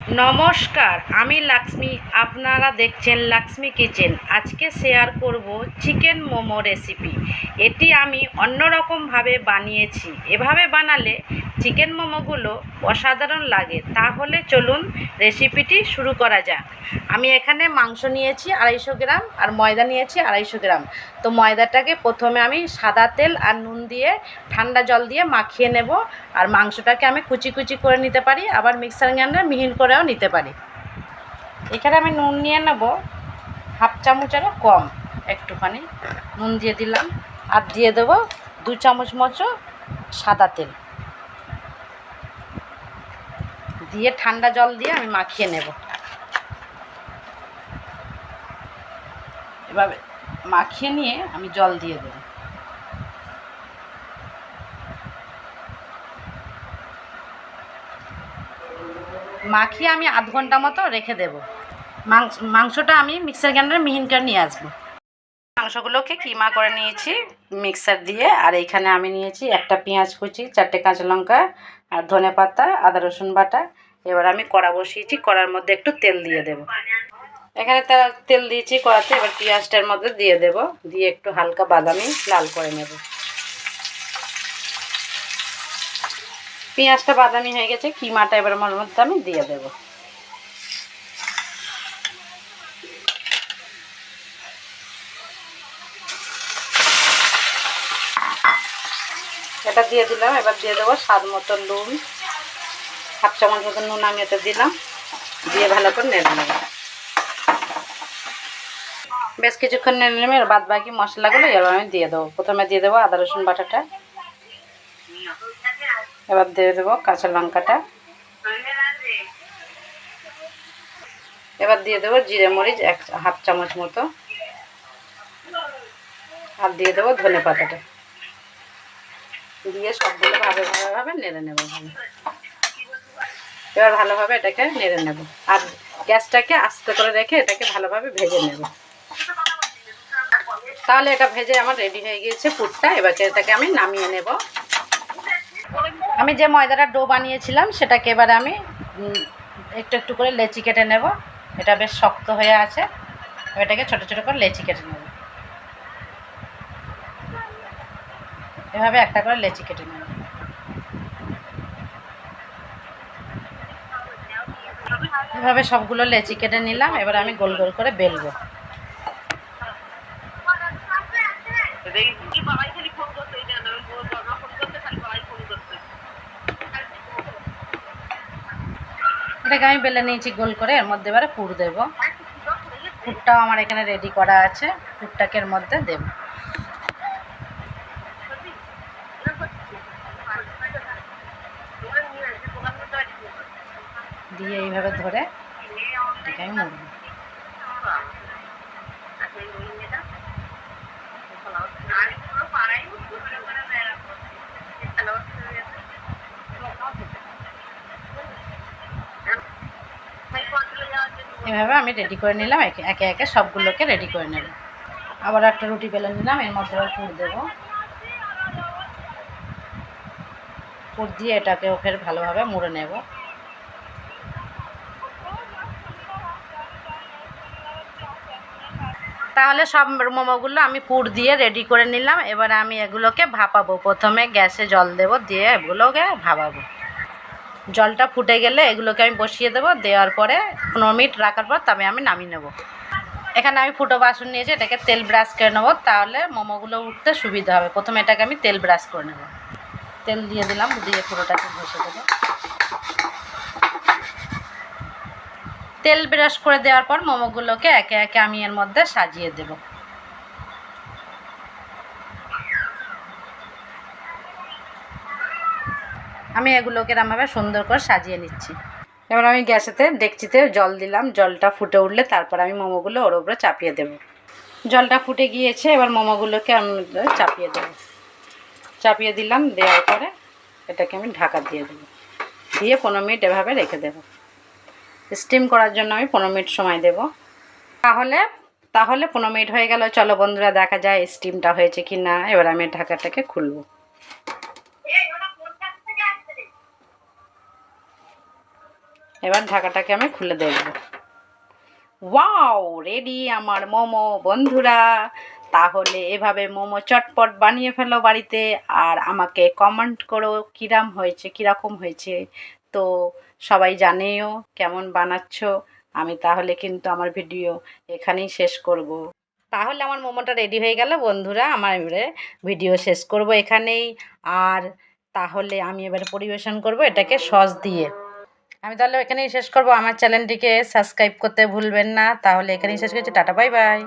নমস্কার, আমি লাক্সমি আপনারা দেখছেন লাক্সমি কিচেন। আজকে শেয়ার করব চিকেন মোমো রেসিপি এটি আমি অন্যরকমভাবে বানিয়েছি। এভাবে বানালে চিকেন মোমোগুলো অসাধারণ লাগে। তাহলে চলুন রেসিপিটি শুরু করা যাক। আমি এখানে মাংস নিয়েছি আড়াইশো গ্রাম আর ময়দা নিয়েছি আড়াইশো গ্রাম। তো ময়দাটাকে প্রথমে আমি সাদা তেল আর নুন দিয়ে ঠান্ডা জল দিয়ে মাখিয়ে নেব আর মাংসটাকে আমি কুচি কুচি করে নিতে পারি, আবার মিক্সার গ্রাইন্ডার মিহিন করেও নিতে পারি। এখানে আমি নুন নিয়ে নেব, হাফ চামচেরও কম একটুখানি। নুন দিয়ে দিলাম আর দিয়ে দেবো দু চামচ মতো সাদা তেল। দিয়ে ঠান্ডা জল দিয়ে আমি মাখিয়ে নেব। এভাবে মাখিয়ে নিয়ে আমি জল দিয়ে দেব। মাখিয়ে আমি আধ ঘণ্টা মতো রেখে দেব। মাংস, মাংসটা আমি মিক্সার গ্রাইন্ডারে মিহিন করে নিয়ে আসব। মাংসগুলোকে কিমা করে নিয়েছি মিক্সার দিয়ে। আর এইখানে আমি নিয়েছি একটা পেঁয়াজ কুচি, চারটে কাঁচা লঙ্কা, আর ধনে পাতা, আদা রসুন বাটা। এবার আমি কড়া বসিয়েছি, কড়ার মধ্যে একটু তেল দিয়ে দেব। এখানে তার তেল দিয়েছি কড়াতে, এবার পেঁয়াজটার মধ্যে দিয়ে দেব। দিয়ে একটু হালকা বাদামি লাল করে নেব। পেঁয়াজটা বাদামি হয়ে গেছে, কিমাটা এবার আমার মধ্যে আমি দিয়ে দেব। এটা দিয়ে দিলাম, এবার দিয়ে দেবো স্বাদ মতো নুন। হাফ চামচ মতো নুন আমি এতে দিলাম, দিয়ে ভালো করে নেড়ে নেব। বেশ কিছুক্ষণ নেড়ে নেবে আর বাদ বাকি মশলাগুলো এবার আমি দিয়ে দেবো। প্রথমে দিয়ে দেবো আদা, রসুন, বাটাটা। এবার দিয়ে দেবো কাঁচা লঙ্কাটা। এবার দিয়ে দেবো জিরে মরিচ, এক হাফ চামচ মতো। আর দিয়ে দেবো ধনে পাতাটা। দিয়ে সবগুলো ভাবে ভালোভাবে নেড়ে নেব এবার ভালোভাবে এটাকে নেড়ে নেব। আর গ্যাসটাকে আস্তে করে রেখে এটাকে ভালোভাবে ভেজে নেব। তাহলে এটা ভেজে আমার রেডি হয়ে গিয়েছে পুরটা। এবার এটাকে আমি নামিয়ে নেব। আমি যে ময়দাটা ডো বানিয়েছিলাম, সেটাকে এবারে আমি একটু একটু করে লেচি কেটে নেব। এটা বেশ শক্ত হয়ে আছে। এটাকে ছোটো ছোটো করে লেচি কেটে নেব। এভাবে একটা করে লেচি কেটে নেব। এভাবে সবগুলো লেচি কেটে নিলাম এবার আমি গোল গোল করে বেলবো। এটাকে আমি বেলে নিয়েছি গোল করে এর মধ্যে এবারে পুর দেব। পুরটাও আমার এখানে রেডি করা আছে পুরটাকে এর মধ্যে দেব। দিয়ে এইভাবে ধরে এটাকে আমি এভাবে আমি রেডি করে নিলাম, একে একে সবগুলোকে রেডি করে নেব। আবার একটা রুটি বেলে নিলাম, এর মধ্যে আবার পুর দেবো। পুর দিয়ে এটাকেও ফের ভালোভাবে মুড়ে নেব। তাহলে সব মোমোগুলো আমি পুর দিয়ে রেডি করে নিলাম। এবার আমি এগুলোকে ভাপাবো। প্রথমে গ্যাসে জল দেব, দিয়ে এগুলোকে ভাপাবো। জলটা ফুটে গেলে এগুলোকে আমি বসিয়ে দেবো। দেওয়ার পরে পনেরো মিনিট রাখার পর তবে আমি নামিয়ে নেব। এখানে আমি ফুটো বাসন নিয়েছি, এটাকে তেল ব্রাশ করে নেব। তাহলে মোমোগুলো উঠতে সুবিধা হবে। প্রথমে এটাকে আমি তেল ব্রাশ করে নেব। তেল দিয়ে দিলাম, দিয়ে পুরোটাকে ঘষে দেবো। তেল ব্রাশ করে দেওয়ার পর মোমোগুলোকে একে একে আমি এর মধ্যে সাজিয়ে দেব। আমি এগুলোকে এরমভাবে সুন্দর করে সাজিয়ে নিচ্ছি। এবার আমি গ্যাসেতে, ডেকচিতে জল দিলাম। জলটা ফুটে উঠলে তারপর আমি মোমোগুলো ওর উপরে চাপিয়ে দেব। জলটা ফুটে গিয়েছে, এবার মোমোগুলোকে আমি চাপিয়ে দেবো। চাপিয়ে দিলাম, দেওয়ার পরে এটাকে আমি ঢাকা দিয়ে দেবো। দিয়ে পনেরো মিনিট এভাবে রেখে দেবো। স্টিম করার জন্য আমি পনেরো মিনিট সময় দেব। তাহলে তাহলে পনেরো মিনিট হয়ে গেল। চলো বন্ধুরা, দেখা যায় স্টিমটা হয়েছে কি না এবার আমি ঢাকাটাকে খুলবো। এবার ঢাকাটাকে আমি খুলে দেখব। ওয়াও, রেডি আমার মোমো। বন্ধুরা, তাহলে এভাবে মোমো চটপট বানিয়ে ফেলো বাড়িতে। আর আমাকে কমেন্ট করো, কিরাম হয়েছে, কীরকম হয়েছে। তো সবাই জানেও কেমন বানাচ্ছ। আমি তাহলে কিন্তু আমার ভিডিও এখানেই শেষ করব। তাহলে আমার মোমোটা রেডি হয়ে গেল বন্ধুরা, আমার এবারে ভিডিও শেষ করব এখানেই। আর তাহলে আমি এবারে পরিবেশন করব এটাকে সস দিয়ে। আমি তাহলে এখানেই শেষ করব। আমার চ্যানেলটিকে সাবস্ক্রাইব করতে ভুলবেন না। তাহলে এখানেই শেষ করছি। Tata bye bye